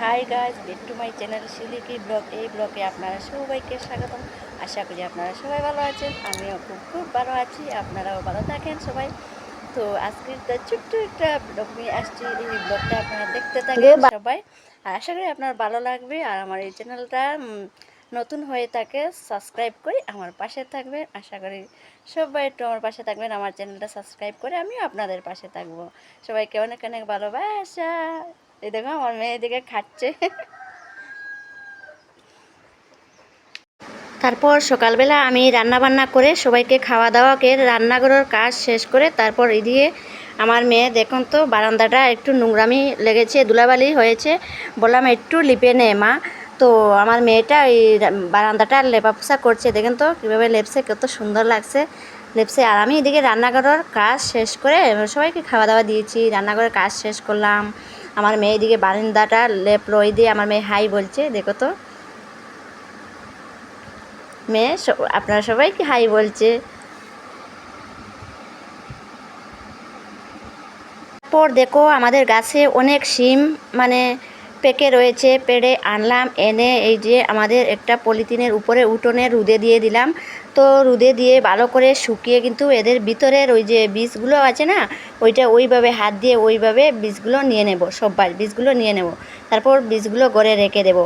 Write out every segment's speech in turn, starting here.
Hi guys back to my channel Shiliki blog এই ব্লগে আপনারা সবাইকে স্বাগতম। আশা করি আপনারা সবাই ভালো আছেন আমিও খুব খুব ভালো আছি আপনারাও ভালো থাকেন সবাই। তো আজকে একটা ছোট্ট একটা ব্লগ নিয়ে আসছি এই ব্লগটা আপনারা দেখতে থাকেন সবাই। আর আশা করি আপনার ভালো লাগবে আর আমার এই চ্যানেলটা নতুন হয়ে থাকে সাবস্ক্রাইব করে আমার পাশে থাকবেন। আশা করি সবাই একটু আমার পাশে থাকবেন আমার চ্যানেলটা সাবস্ক্রাইব করে আমিও আপনাদের পাশে থাকব। সবাইকে অনেক অনেক ভালোবাসা। এই দেখো, আমার মেয়ে এদিকে খাচ্ছে। তারপর সকালবেলা আমি রান্না বান্না করে সবাইকে খাওয়া দাওয়াকে রান্নাঘরের কাজ শেষ করে তারপর এদিকে আমার মেয়ে, দেখুন তো, বারান্দাটা একটু নোংরামি লেগেছে, ধুলাবালি হয়েছে। বললাম, একটু লিপে নে, মা। তো আমার মেয়েটা রা- বারান্দাটা লেপাপোসা করছে। দেখেন তো, কীভাবে লেপসে কত সুন্দর লাগছে। লেপসে আর আমি এদিকে রান্নাঘরের কাজ শেষ করে সবাইকে খাওয়া দাওয়া দিয়েছি, রান্নাঘরের কাজ শেষ করলাম। আমার মেয়ে এদিকে বারান্দাটা লেপ রই দিয়ে আমার মেয়ে হাই বলছে, দেখো তো। মেয়ে আপনারা সবাই কি হাই বলছে? তারপর দেখো আমাদের গাছে অনেক শিম মানে পেকে রয়েছে, পেড়ে আনলাম, এনে এই যে আমাদের একটা পলিথিনের উপরে উঠোনে রুদে দিয়ে দিলাম। তো রুদে দিয়ে ভালো করে শুকিয়ে কিন্তু এদের ভিতরের ওই যে বীজগুলো আছে না, ওইটা ওইভাবে হাত দিয়ে ওইভাবে বীজগুলো নিয়ে নেব, সব্বার বীজগুলো নিয়ে নেব। তারপর বীজগুলো গড়ে রেখে দেব।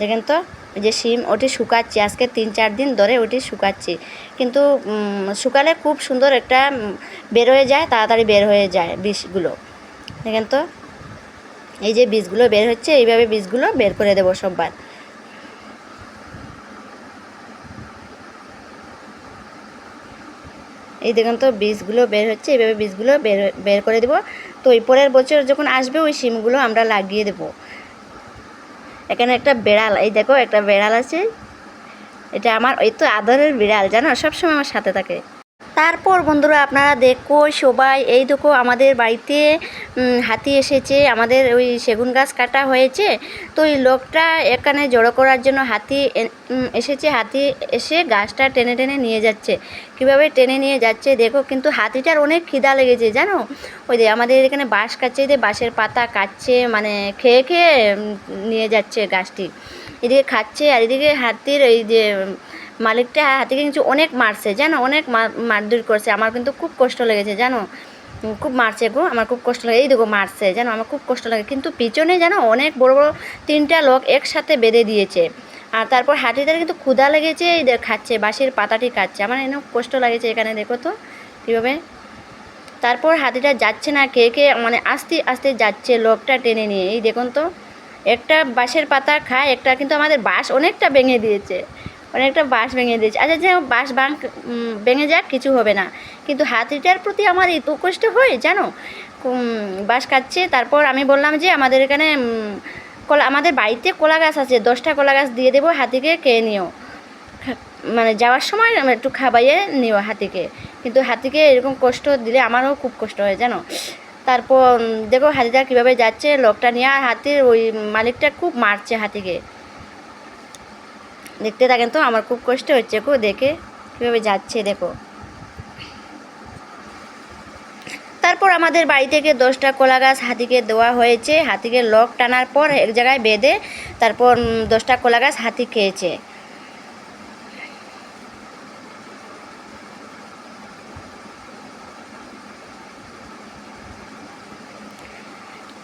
দেখেন তো যে শিম, ওটি শুকাচ্ছি, আজকে তিন চার দিন ধরে ওটি শুকাচ্ছি। কিন্তু শুকালে খুব সুন্দর একটা বের হয়ে যায়, তাড়াতাড়ি বের হয়ে যায় বিষগুলো দেখেন তো এই যে বীজগুলো বের হচ্ছে, এইভাবে বীজগুলো বের করে দেবো সববার এই দেখুন তো, বীজগুলো বের হচ্ছে, এইভাবে বীজগুলো বের বের করে দেবো। তো ওই পরের বছর যখন আসবে, ওই সিমগুলো আমরা লাগিয়ে দেবো। এখানে একটা বেড়াল, এই দেখো, একটা বেড়াল আছে। এটা আমার ওই তো আদরের বিড়াল, জানো? সবসময় আমার সাথে থাকে। তারপর বন্ধুরা আপনারা দেখো সবাই, এই দেখো আমাদের বাড়িতে হাতি এসেছে। আমাদের ওই সেগুন গাছ কাটা হয়েছে। তো ওই লোকটা এখানে জড়ো করার জন্য হাতি এসেছে। হাতি এসে গাছটা টেনে টেনে নিয়ে যাচ্ছে। কীভাবে টেনে নিয়ে যাচ্ছে দেখো, কিন্তু হাতিটার অনেক খিদা লেগেছে, জানো? ওই যে আমাদের এখানে বাঁশ কাটছে, যে বাঁশের পাতা কাটছে মানে খেয়ে খেয়ে নিয়ে যাচ্ছে গাছটি। এদিকে খাচ্ছে, আর এদিকে হাতির এই যে মালিকটা হাতিকে কিন্তু অনেক মারছে, জানো? অনেক মার- মারধর করছে। আমার কিন্তু খুব কষ্ট লেগেছে, জানো? খুব মারছে গো। আমার খুব কষ্ট লাগে। এই দেখো, মারছে, জানো? আমার খুব কষ্ট লাগে। কিন্তু পিছনে, জানো? অনেক বড় বড় তিনটা লোক একসাথে বেঁধে দিয়েছে। আর তারপর হাতিটার কিন্তু ক্ষুধা লেগেছে, এই খাচ্ছে, বাঁশের পাতাটি খাচ্ছে। আমার এনে কষ্ট লাগেছে এখানে, দেখো তো, কীভাবে? তারপর হাতিটা যাচ্ছে না, কে কে? মানে আস্তে আস্তে যাচ্ছে লোকটা টেনে নিয়ে। এই দেখুন তো, একটা বাঁশের পাতা খায়, একটা কিন্তু আমাদের বাঁশ অনেকটা ভেঙে দিয়েছে। অনেকটা বাঁশ ভেঙে দিয়েছে। আচ্ছা যে বাঁশ উম, ভেঙে যাক কিছু হবে না। কিন্তু হাতিটার প্রতি আমার এত কষ্ট হয় জানো? বাঁশ কাটছে তারপর আমি বললাম যে আমাদের এখানে কলা আমাদের বাড়িতে কলা গাছ আছে দশটা কলা গাছ দিয়ে দেবো হাতিকে খেয়ে নিও। মানে যাওয়ার সময় একটু খাবাইয়ে নিও হাতিকে। কিন্তু হাতিকে এরকম কষ্ট দিলে আমারও খুব কষ্ট হয় জানো? তারপর দেখো হাতিটা কীভাবে যাচ্ছে লোকটা নিয়ে আর হাতির ওই মালিকটা খুব মারছে হাতিকে। দেখতে থাকেন তো, আমার খুব কষ্ট হচ্ছে খুব দেখে। কীভাবে যাচ্ছে, দেখো। তারপর আমাদের বাড়ি থেকে দশটা কলা গাছ হাতিকে দেওয়া হয়েছে। হাতিকে লক টানার পর এক জায়গায় বেঁধে তারপর দশটা কলা গাছ হাতি খেয়েছে।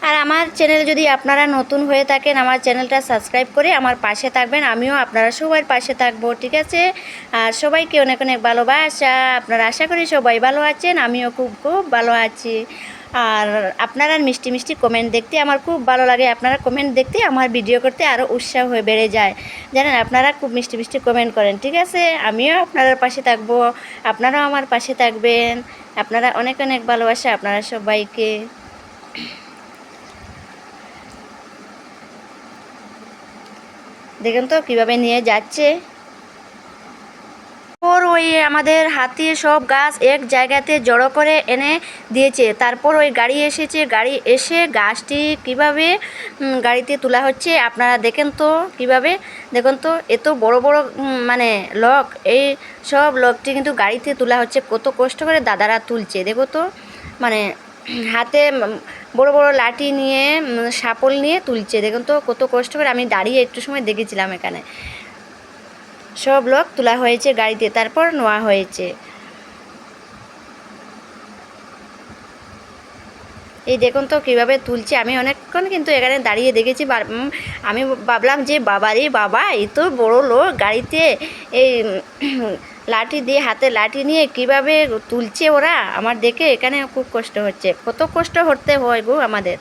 আর আমার চ্যানেল যদি আপনারা নতুন হয়ে থাকেন, আমার চ্যানেলটা সাবস্ক্রাইব করে আমার পাশে থাকবেন। আমিও আপনারা সবার পাশে থাকব, ঠিক আছে? আর সবাইকে অনেক অনেক ভালোবাসা। আপনারা আশা করি সবাই ভালো আছেন, আমিও খুব খুব ভালো আছি। আর আপনারা মিষ্টি মিষ্টি কমেন্ট দেখতে আমার খুব ভালো লাগে। আপনারা কমেন্ট দেখতে আমার ভিডিও করতে আরও উৎসাহ হয়ে বেড়ে যায়। জানেন, আপনারা খুব মিষ্টি মিষ্টি কমেন্ট করেন, ঠিক আছে? আমিও আপনার পাশে থাকব, আপনারাও আমার পাশে থাকবেন। আপনারা অনেক অনেক ভালোবাসা আপনারা সবাইকে। দেখুন তো কীভাবে নিয়ে যাচ্ছে। ওর ওই আমাদের হাতি সব গাছ এক জায়গাতে জড়ো করে এনে দিয়েছে। তারপর ওই গাড়ি এসেছে, গাড়ি এসে গাছটি কীভাবে গাড়িতে তোলা হচ্ছে আপনারা দেখেন তো কীভাবে। দেখুন তো, এত বড় বড় মানে লক, এই সব লকটি কিন্তু গাড়িতে তোলা হচ্ছে। কত কষ্ট করে দাদারা তুলছে, দেখো তো। মানে হাতে বড় বড় লাঠি নিয়ে সাপল নিয়ে তুলছে। দেখুন তো কত কষ্ট করে আমি দাঁড়িয়ে একটু সময় দেখেছিলাম এখানে। সব লোক তোলা হয়েছে গাড়িতে, তারপর নেওয়া হয়েছে। এই দেখুন তো কীভাবে তুলছে। আমি অনেকক্ষণ কিন্তু এখানে দাঁড়িয়ে দেখেছি। আমি ভাবলাম যে, বাবারে বাবা এই তো বড় লোক গাড়িতে। এই লাঠি দিয়ে, হাতে লাঠি নিয়ে কীভাবে তুলছে ওরা? আমার দেখে এখানে খুব কষ্ট হচ্ছে। কত কষ্ট করতে হয় গো আমাদের।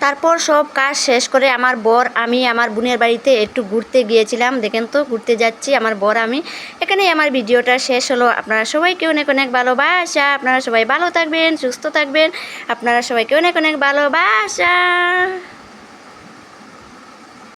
তারপর সব কাজ শেষ করে আমার বর, আমি আমার বোনের বাড়িতে একটু ঘুরতে গিয়েছিলাম। দেখেন তো, ঘুরতে যাচ্ছি আমার বর, আমি। এখানেই আমার ভিডিওটা শেষ হলো। আপনারা সবাইকে অনেক অনেক ভালোবাসা। আপনারা সবাই ভালো থাকবেন, সুস্থ থাকবেন। আপনারা সবাইকে অনেক অনেক ভালোবাসা।